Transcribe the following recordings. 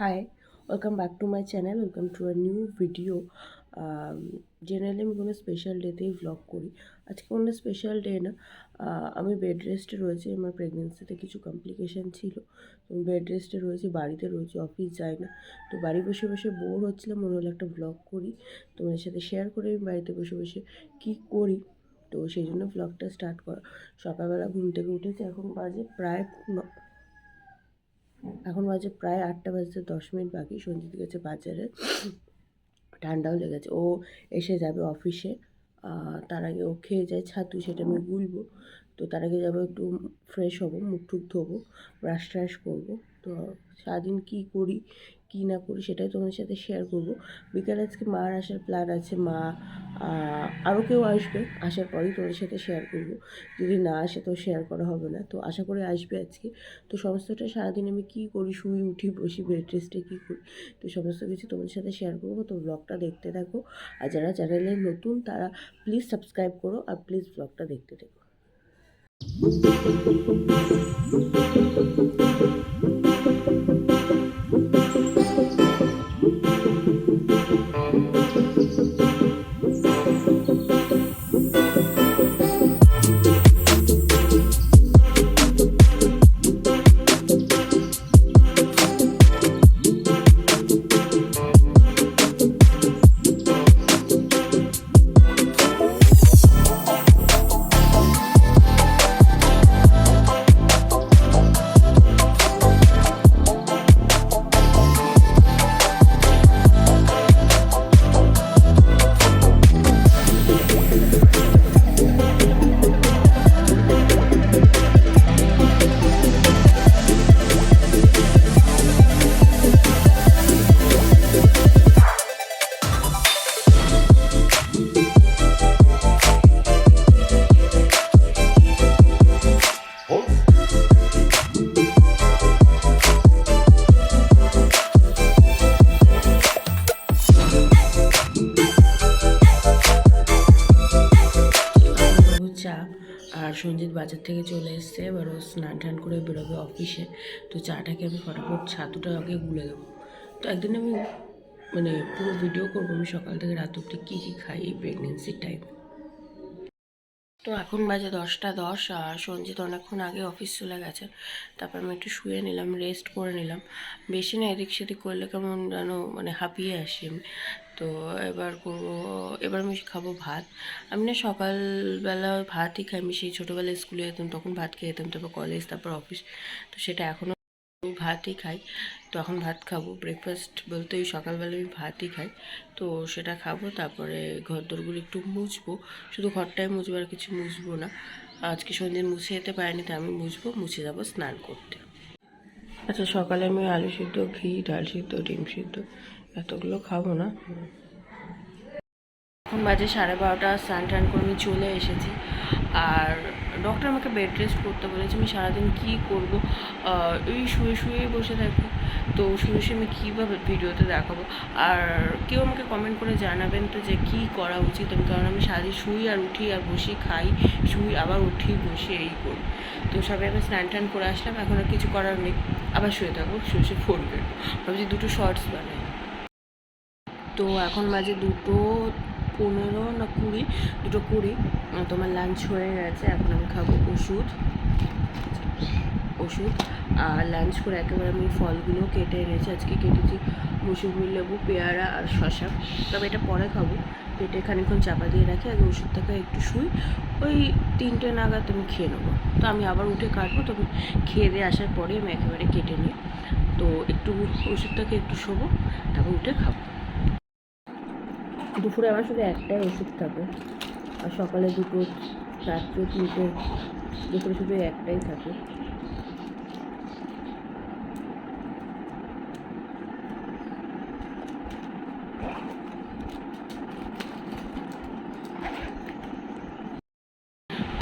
Hi welcome back to my channel welcome to a new video generally আমি কোনো special ডেতেই vlog করি। আজকে কোনো স্পেশাল ডে না। আমি বেড রেস্টে রয়েছি। আমার প্রেগনেন্সিতে কিছু কমপ্লিকেশান ছিল। তো বেড রেস্টে রয়েছি, বাড়িতে রয়েছি অফিস যাই না। তো বাড়ি বসে বসে বোর হচ্ছিলাম। মনে হলো একটা ভ্লগ করি। তোমাদের সাথে শেয়ার করে আমি বাড়িতে বসে বসে কী করি। তো সেই জন্য ভ্লগটা স্টার্ট করা। সকালবেলা ঘুম থেকে উঠেছি। এখন বাজে প্রায় এখন বাজে প্রায় আটটা বাজতে দশ মিনিট বাকি। সঞ্জিত গেছে বাজারে। ঠান্ডাও লেগেছে। ও এসে যাবে অফিসে। তার আগে ও খেয়ে যায় ছাতু, সেটা আমি গুলবো। তো তার আগে যাব একটু ফ্রেশ হব, মুখ টুক ধোবো ব্রাশ ট্রাশ করব। তো সারাদিন কী করি, কী না করি সেটাই তোমাদের সাথে শেয়ার করব। বিকালে আজকে মার আসার প্ল্যান আছে, মা আরও কেউ আসবে, আসার পরেই তোমাদের সাথে শেয়ার করব। যদি না আসে তো শেয়ার করা হবে না। তো আশা করে আসবে আজকে। তো সমস্তটা সারাদিন আমি কী করি, শুই উঠি, বসি বেড রেস্টে কী করি, তো সমস্ত কিছু তোমাদের সাথে শেয়ার করব। তো ব্লগটা দেখতে থাকো। আর যারা চ্যানেলে নতুন তারা প্লিজ সাবস্ক্রাইব করো আর প্লিজ ব্লগটা দেখতে থাকো। সঞ্জিত বাজার থেকে চলে এসছে। এবার ও স্নান টান করে বেরোবে অফিসে তো চাটাকে আমি ফটাফট ছাতুটা আগে গুলে দেবো। তো একদিন আমি মানে পুরো ভিডিও করব আমি সকাল থেকে রাত অব্দি কী কী খাই, এই প্রেগনেন্সির টাইম তো এখন বাজে দশটা দশ আর সঞ্জিত অনেকক্ষণ আগে অফিস চলে গেছে। তারপর আমি একটু শুয়ে নিলাম রেস্ট করে নিলাম। বেশি না এদিক সেদিক করলে কেমন যেন মানে হাঁপিয়ে আসি আমি। তো এবার করব, এবার আমি খাব ভাত। আমি না সকালবেলা ভাতই খাই আমি সেই ছোটোবেলায় স্কুলে যেতাম, তখন ভাত খেয়ে যেতাম, তারপর কলেজ তারপর অফিস তো সেটা এখনও ভাতই খাই তো এখন ভাত খাব। ব্রেকফাস্ট বলতে ওই সকালবেলা আমি ভাতই খাই। তো সেটা খাব, তারপরে ঘর দোরগুলো একটু মুছবো। শুধু ঘরটাই মুছবো আর কিছু মুছবো না। আজকে সন্ধ্যে মুছে যেতে পারিনি তো আমি মুছবো, মুছে যাব স্নান করতে। আচ্ছা সকালে আমি আলু সিদ্ধ, ঘি, ডাল সিদ্ধ, ডিম সিদ্ধ, এতগুলো খাব না। এখন বাজে সাড়ে বারোটা স্নান টান করে আমি চলে এসেছি। আর ডক্টর আমাকে বেড রেস্ট করতে বলেছে, আমি সারাদিন কী করব? এই শুয়ে শুয়ে বসে থাকি। তো শুয়ে শুয়ে আমি কীভাবে ভিডিওতে দেখাবো? আর কেউ আমাকে কমেন্ট করে জানাবেন তো যে কী করা উচিত আমি, কারণ আমি সারাদিন শুই আর উঠি আর বসি, খাই, শুই, আবার উঠি, বসি, এই করি। তো সবাই আমি স্নান টান করে আসলাম, এখন আর কিছু করার নেই। আবার শুয়ে থাকব, শুয়ে শুয়ে ফোন করব। ভাবছি দুটো শর্টস বানাই। তো এখন মাঝে দুটো পনেরো না কুড়ি, দুটো কুড়ি। তোমার লাঞ্চ হয়ে গেছে, এখন আমি খাব ওষুধ। ওষুধ। আর লাঞ্চ করে একেবারে আমি ফলগুলো কেটে এনেছি। আজকে কেটেছি মুসুম্বি লেবু, পেয়ারা আর শশা তবে এটা পরে খাব। পেটে খানিক্ষণ চাপা দিয়ে রাখি আগে ওষুধটাকে একটু শুই। ওই তিনটে নাগাদ আমি খেয়ে নেব। তো আমি আবার উঠে কাটবো। তবে খেয়ে দিয়ে আসার পরে আমি একেবারে কেটে নিই। তো একটু ওষুধটাকে একটু শোবো, তারপর উঠে খাব। দুপুরে আমার শুধু একটাই ওষুধ থাকে। আর সকালে দুটো, রাত্রে তিনটে, দুপুরে শুধু একটাই থাকে।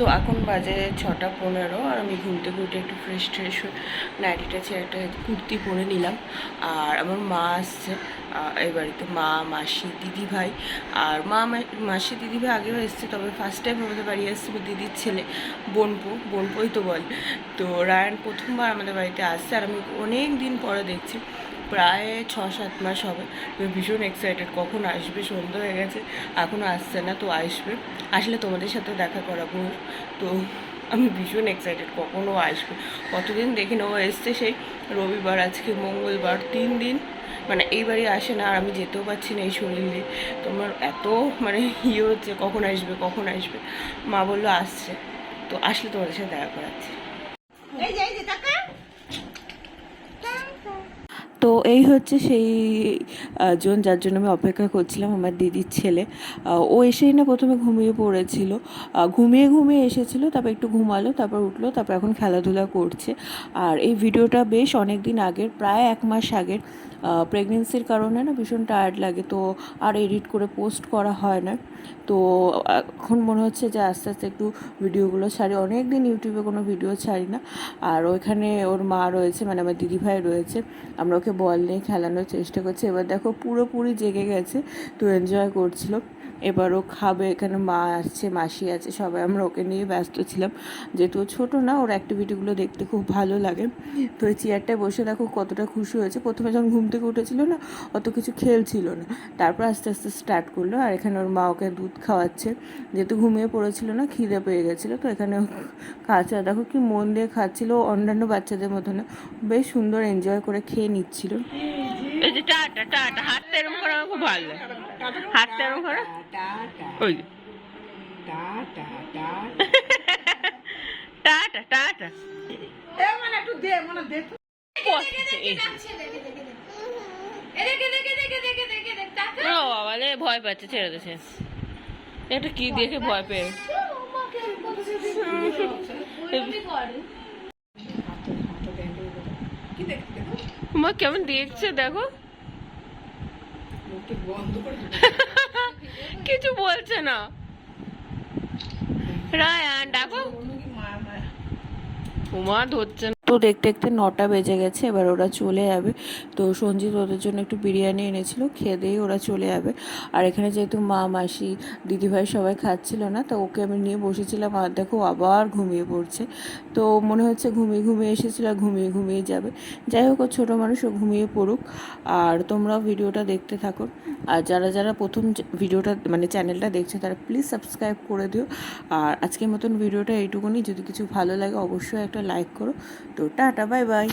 তো এখন বাজে ছটা পনেরো আর আমি ঘুম ঘুরতে একটু ফ্রেশ ট্রেশ নাইটিটা ছেড়ে একটা কুর্তি পরে নিলাম। আর আমার মা আসছে এই বাড়িতে মা, মাসি, দিদি ভাই। আর মা মাসি, দিদি ভাই আগেও এসছে, তবে ফার্স্ট টাইম আমাদের বাড়ি আমার দিদির ছেলে, বোনপো, বোনপোই তো বল। তো রায়ান প্রথমবার আমাদের বাড়িতে আসছে আর আমি অনেক দিন পরে দেখছি। প্রায় ছ সাত মাস হবে। তো ভীষণ এক্সাইটেড কখন আসবে? সন্ধ্যা হয়ে গেছে এখনও আসছে না, তো আসবে। আসলে তোমাদের সাথে দেখা করাবো। তো আমি ভীষণ এক্সাইটেড কখনও আসবে। কতদিন দেখি না ও এসছে সেই রবিবার, আজকে মঙ্গলবার, তিন দিন। মানে এইবারই আসে না, আর আমি যেতেও পারছি না এই শরীর নিয়ে তোমার এত মানে ইয়ে হচ্ছে, কখন আসবে কখন আসবে? মা বলল, আসছে। তো আসলে তোমাদের সাথে দেখা করাচ্ছি। তো এই হচ্ছে সেই জন যার জন্য আমি অপেক্ষা করছিলাম, আমার দিদির ছেলে। ও এসেই না প্রথমে ঘুমিয়ে পড়েছিল। ঘুমিয়ে ঘুমিয়ে এসেছিল, তারপর একটু ঘুমালো, তারপর উঠল, তারপর এখন খেলাধুলা করছে। আর এই ভিডিওটা বেশ অনেক দিন আগের, প্রায় এক মাস আগের। প্রেগনেন্সির কারণে না ভীষণ টায়ার্ড লাগে, তো আর এডিট করে পোস্ট করা হয় না। তো এখন মনে হচ্ছে যে আস্তে আস্তে একটু ভিডিওগুলো ছাড়ি। অনেক দিন ইউটিউবে কোনো ভিডিও ছাড়ি না। আর ওইখানে ওর মা রয়েছে মানে আমার দিদিভাই রয়েছে। আমরা ওকে বল নিয়ে খেলানোর চেষ্টা করছে। এবার দেখো পুরোপুরি জেগে গেছে। তো এনজয় করছিল। এবারও খাবে, এখানে মা আসছে মাসি আছে, সবাই আমরা ওকে নিয়ে ব্যস্ত ছিলাম। যেহেতু ছোটো না, ওর অ্যাক্টিভিটিগুলো দেখতে খুব ভালো লাগে। তো এই চেয়ারটায় বসে দেখো কতটা খুশি হয়েছে। প্রথমে যখন ঘুম থেকে উঠেছিল না, অত কিছু খেলছিল না। তারপর আস্তে আস্তে স্টার্ট করল, আর এখানে ওর মা ওকে দুধ খাওয়াচ্ছে। যেহেতু ঘুমিয়ে পড়েছিল না, খিদে পেয়ে গেছিল, তো এখানে খাচ্ছে। দেখো কি মন দিয়ে খাচ্ছিল অন্যান্য বাচ্চাদের মতো না, বেশ সুন্দর এনজয় করে খেয়ে নিচ্ছিল। এই যে টাটা টাটা। হাতটা এরকম করে খুব ভালো। হাতটা এরকম করে। ওই। Tata tata. ও বাবা রে ভয় পাচ্ছে ছেড়ে দিয়েছে। এটা কি দেখে ভয় পেয়ে। মা কেমন দেখছে দেখো। কিছু বলছে না। রায়ান ডাকো। উমা ধরছে না। তো দেখতে দেখতে নটা বেজে গেছে, এবার ওরা চলে যাবে। তো সঞ্জিত ওদের জন্য একটু বিরিয়ানি এনেছিল, খেয়ে দিয়ে ওরা চলে যাবে। আর এখানে যেহেতু মা, মাসি, দিদিভাই সবাই খাচ্ছিল না, তো ওকে আমি নিয়ে বসেছিলাম, আর দেখো আবার ঘুমিয়ে পড়ছে। তো মনে হচ্ছে ঘুমিয়ে ঘুমিয়ে এসেছিল ঘুমিয়ে ঘুমিয়ে যাবে। যাই হোক, ও ছোটো মানুষ, ও ঘুমিয়ে পড়ুক। আর তোমরাও ভিডিওটা দেখতে থাকো। আর যারা যারা প্রথম ভিডিওটা মানে চ্যানেলটা দেখছ, তারা প্লিজ সাবস্ক্রাইব করে দিও। আর আজকের মতন ভিডিওটা এইটুকুনি। যদি কিছু ভালো লাগে, অবশ্যই একটা লাইক করো। তো টাটা বাই বাই